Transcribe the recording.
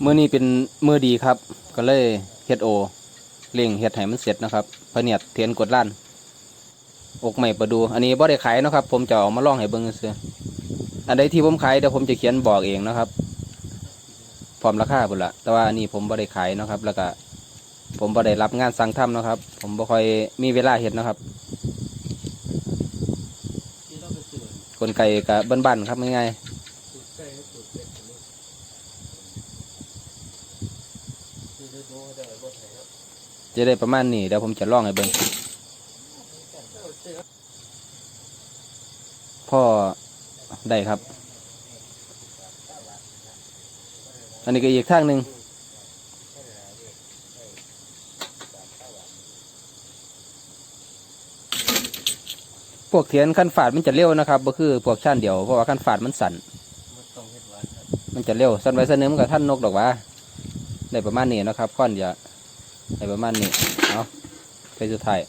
เมื่อนี้เป็นมือดีครับ ก็เลยเฮ็ดโอเร่งเฮ็ดให้มันเสร็จนะครับพเนียดเทียนกดล้าน อกใหม่ประดู อันนี้บ่ได้ขายนะครับ ผมจะเอามาลองให้เบิ่งซื่ออันใดที่ผมขายเดี๋ยวผมจะเขียนบอกเองนะครับพร้อมราคาพุ่นละแต่ว่าอันนี้ผมบ่ได้ขายนะครับ แล้วก็ผมบ่ได้รับงานสั่งทำนะครับ ผมบ่ค่อยมีเวลาเฮ็ดนะครับที่เราไกลไกกับบ้านๆครับง่ายสูตรไก่ได้รู้ได้รถไถครับๆ จะได้ประมาณนี้เดี๋ยวผมจะลองให้เบิ่งพ่อได้ครับ อันนี้ก็อีกทางหนึ่งพวกเทียนขั้นฝาดมันจะเร็วนะครับก็คือพวกชั้นเดียวเพราะว่าขั้นฝาดมันสั่นมันมันจะเร็วสั้นไว้สั้นเนื้อมันกับท่านนกดอกว่า ได้ประมาณนี้นะครับค่อนจะได้ประมาณนี้เอาไปสุดท้าย